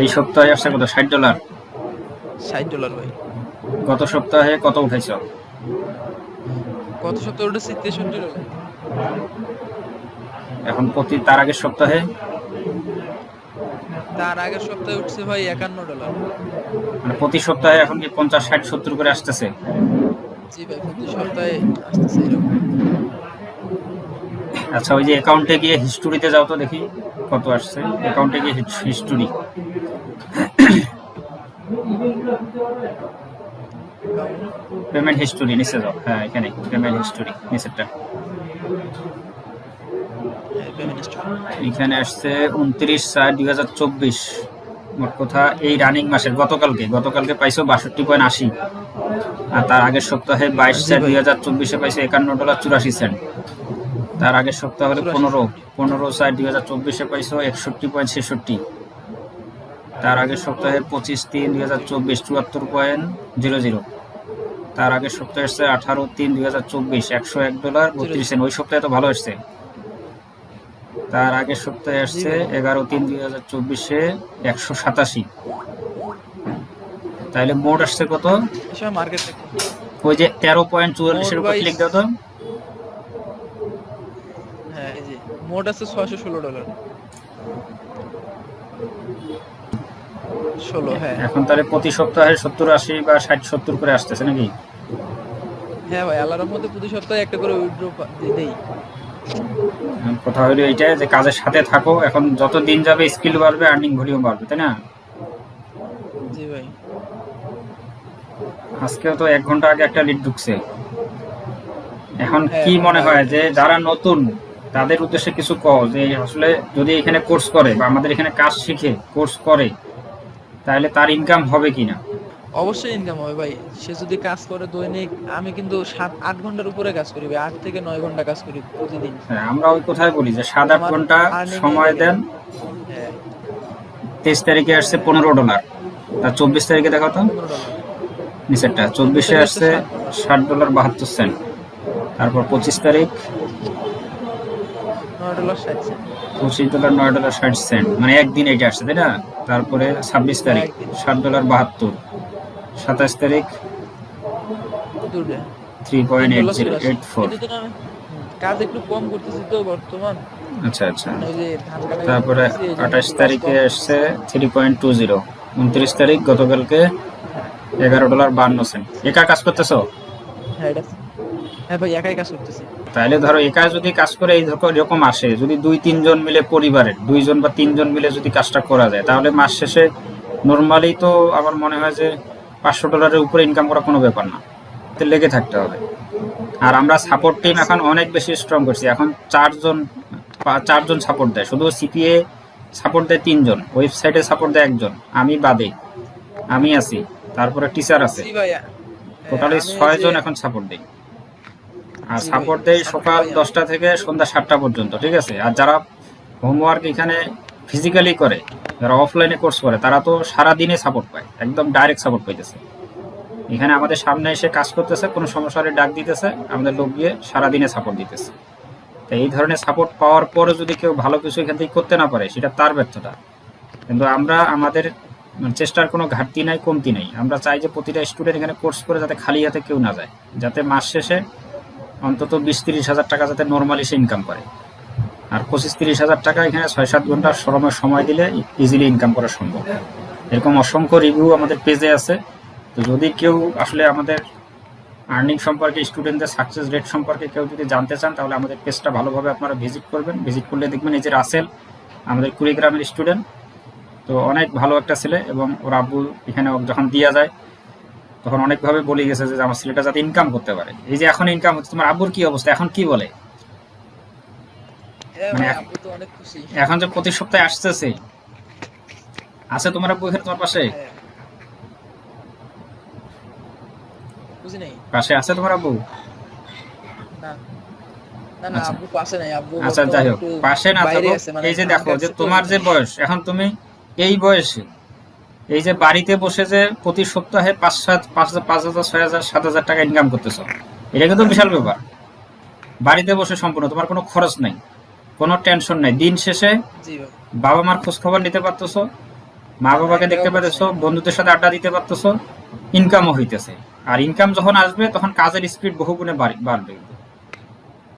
এই সপ্তাহে আসছে কত? ষাট ডলার ষাট ডলার ভাই। গত সপ্তাহে কত উঠাইছ? গত সপ্তাহে উঠেছে তেষট্টি ডলার এখন প্রতি তার আগের সপ্তাহে? তার আগের সপ্তাহে উঠছে ভাই একান্ন ডলার মানে প্রতি সপ্তাহে এখন কি পঞ্চাশ ষাট সত্তর করে আসতেছে? জি ভাই প্রতি সপ্তাহে আসতেছে এরকম। আচ্ছা ওই যে অ্যাকাউন্টে গিয়ে হিস্টোরিতে যাও তো দেখি। কত আসছে? অ্যাকাউন্টে গিয়ে হিস্টোরি পেমেন্ট হিস্টোরি নিচে যাও। হ্যাঁ এখানে পেমেন্ট হিস্টোরি নিচেরটা। এখানে আসছে উনত্রিশ চার দুই হাজার চব্বিশ। মোট কথা, এই রানিং মাসের, গতকালকে গতকালকে পাইছো বাষট্টি পয়েন্ট আশি। আর তার আগের সপ্তাহে বাইশ চার দুই হাজার চব্বিশে পাইছো একান্ন ডলার চুরাশি সেন্ট। তার আগের সপ্তাহ হলে পনেরো পনেরো চার দুই হাজার চব্বিশে পাইছো একষট্টি পয়েন্ট ছেষট্টি। তার আগের সপ্তাহে পঁচিশ তিন দুই হাজার চব্বিশ চুয়াত্তর পয়েন্ট জিরো জিরো। তার আগের সপ্তাহে এসছে আঠারো তিন দুই হাজার চব্বিশ একশো এক ডলার বত্রিশ সেন্ট। ওই সপ্তাহে তো ভালো এসছে। তার আগের সপ্তাহে আসছে এগারো তিন দুই হাজার চব্বিশে একশো সাতাশি। তাহলে মোট আসছে কত? ওই যে তেরো পয়েন্ট চুয়াল্লিশের উপর ক্লিক দাও তো হ্যাঁ এই যে মোট আছে ছয়শো ষোলো ডলার। ষোলো হ্যাঁ। এখন তাহলে প্রতি সপ্তাহে সত্তর আশি বা ষাট সত্তর করে আসতেছে নাকি? হ্যাঁ ভাই আল্লাহর মধ্যে প্রতি সপ্তাহে একটা করে উইথড্র দেই। কথা হলো এইটাই যে কাজের সাথে থাকো এখন যত দিন যাবে স্কিল বাড়বে আর্নিং ভলিউম বাড়বে তাই না? জি ভাই। আজকেও তো এক ঘণ্টা আগে একটা লিড ঢুকছে। এখন হ্যাঁ, কি মনে। হয় যে যারা নতুন তাদের উদ্দেশ্যে কিছু কও যে আসলে যদি এখানে কোর্স করে বা আমাদের এখানে কাজ শিখে কোর্স করে তাহলে তার ইনকাম হবে কিনা? অবশ্যই ইনকাম হবে ভাই। সে যদি কাজ করে দৈনিক আমি কিন্তু সাত আট ঘণ্টার উপরে কাজ করি ভাই। আট থেকে নয় ঘণ্টা কাজ করি প্রতিদিন। হ্যাঁ, আমরা ওই কোথায় বলি যে সাত আট ঘণ্টা সময় দেন। হ্যাঁ। তেইশ তারিখে আসছে পনেরো ডলার। আর চব্বিশ তারিখে দেখো তো। নিচেরটা। চব্বিশে আসছে ষাট ডলার বাহাত্তর সেন্ট। তারপর পঁচিশ তারিখ নয় ডলার ষাট সেন্ট পঁচিশ ডলার নয় ডলার ষাট সেন্ট মানে একদিন এটা আসছে তাই না? তারপরে ছাব্বিশ তারিখ। ষাট ডলার বাহাত্তর। সাতাশ তারিখ three point eight zero eight four কাজ একটু কম করতেছি তো বর্তমান। আচ্ছা আচ্ছা। মানে তারপরে আঠাশ তারিখে আসছে থ্রি পয়েন্ট টু জিরো উনত্রিশ তারিখ গতকালকে এগারো ডলার বান্ন সেন্ট একা কাজ করতেছো? হ্যাঁ এটা হ্যাঁ ভাই একাই কাজ করতেছি। তাহলে ধরো একা যদি কাজ করে এই এরকম আসে যদি দুই তিনজন মিলে পরিবারের দুইজন বা তিনজন মিলে যদি কাজটা করা যায় তাহলে মাস শেষে নর্মালি তো আমার মনে হয় যে পাঁচশো ডলারের উপরে ইনকাম করা কোনো ব্যাপার না। তো লেগে থাকতে হবে। আর আমরা সাপোর্ট টিম এখন অনেক বেশি স্ট্রং করছি। এখন চারজন চারজন সাপোর্ট দেয়। শুধু সিপিএ সাপোর্ট দেয় তিনজন ওয়েবসাইটে সাপোর্ট দেয় একজন আমি বাদে। আমি আছি তারপরে টিচার আছে। টোটালি আমি এই ছয় জন যে- এখন সাপোর্ট দেয়। সাপোর্ট দেয় সকাল দশটা থেকে সন্ধ্যা সাতটা পর্যন্ত, ঠিক আছে? আর যারা হোমওয়ার্ক এখানে ফিজিক্যালি করে, যারা অফলাইনে কোর্স করে, তারা তো সারা দিনে সাপোর্ট পায়, একদম ডাইরেক্ট সাপোর্ট পাইতেছে। এখানে আমাদের সামনে এসে কাজ করতেছে, কোনো সমস্যা হলে ডাক দিতেছে, আমাদের লোক গিয়ে সারাদিনে সাপোর্ট দিতেছে। তো এই ধরনের সাপোর্ট পাওয়ার পরে যদি কেউ ভালো কিছু এখান থেকে করতে না পারে, সেটা তার ব্যর্থতা। কিন্তু আমরা, আমাদের মানে চেষ্টার কোনো ঘাটতি নাই, কমতি নাই। আমরা চাই যে প্রতিটা স্টুডেন্ট এখানে কোর্স করে যাতে খালি হাতে কেউ না যায়, যাতে মাস শেষে অন্তত বিশ তিরিশ হাজার টাকা যাতে নর্মালি সে ইনকাম করে। আর পঁচিশ তিরিশ হাজার টাকা এখানে ছয় সাত ঘণ্টা সময় সময় দিলে ইজিলি ইনকাম করা সম্ভব। এরকম অসংখ্য রিভিউ আমাদের পেজে আছে। তো যদি কেউ আসলে আমাদের আর্নিং সম্পর্কে স্টুডেন্টদের সাকসেস রেট সম্পর্কে কেউ যদি জানতে চান, তাহলে আমাদের পেজটা ভালোভাবে আপনারা ভিজিট করবেন। ভিজিট করলে দেখবেন এই যে রাসেল, আমাদের কুড়িগ্রামের স্টুডেন্ট তো অনেক ভালো একটা ছেলে এবং ওর আব্বু এখানে যখন দিয়া যায় তখন অনেকভাবে বলে গেছে যে আমার ছেলেটা যাতে ইনকাম করতে পারে। এই যে এখন ইনকাম হচ্ছে তোমার আব্বুর কি অবস্থা? এখন কি বলে? হ্যাঁ মানে এখন- তো অনেক খুশি। এখন যে প্রতি সপ্তাহে আসতেছে। আছে তোমার আব্বু এখানে তোমার পাশে? হ্যাঁ। পাশে আছে তোমার আব্বু? আচ্ছা। আচ্ছা যাই হোক। পাশে না থাকো মানে এই যে দেখো যে তোমার যে বয়স এখন তুমি এই বয়সে এই যে বাড়িতে বসে যে প্রতি সপ্তাহে পাঁচ সাত পাঁচ হাজার পাঁচ হাজার ছয় হাজার সাত হাজার টাকা ইনকাম করতেছো এটা কিন্তু বিশাল ব্যাপার। বাড়িতে বসে সম্পূর্ণ তোমার কোনো খরচ নাই কোনো টেনশন নাই। দিন শেষে বাবা মার খোঁজ খবর নিতে পারতেছো মা বাবাকে দেখতে পারতেছো বন্ধুদের সাথে আড্ডা দিতে পারতেছো ইনকামও হইতেছে। আর ইনকাম যখন আসবে তখন কাজের স্পিড বহুগুণে বাড়ি- বাড়বে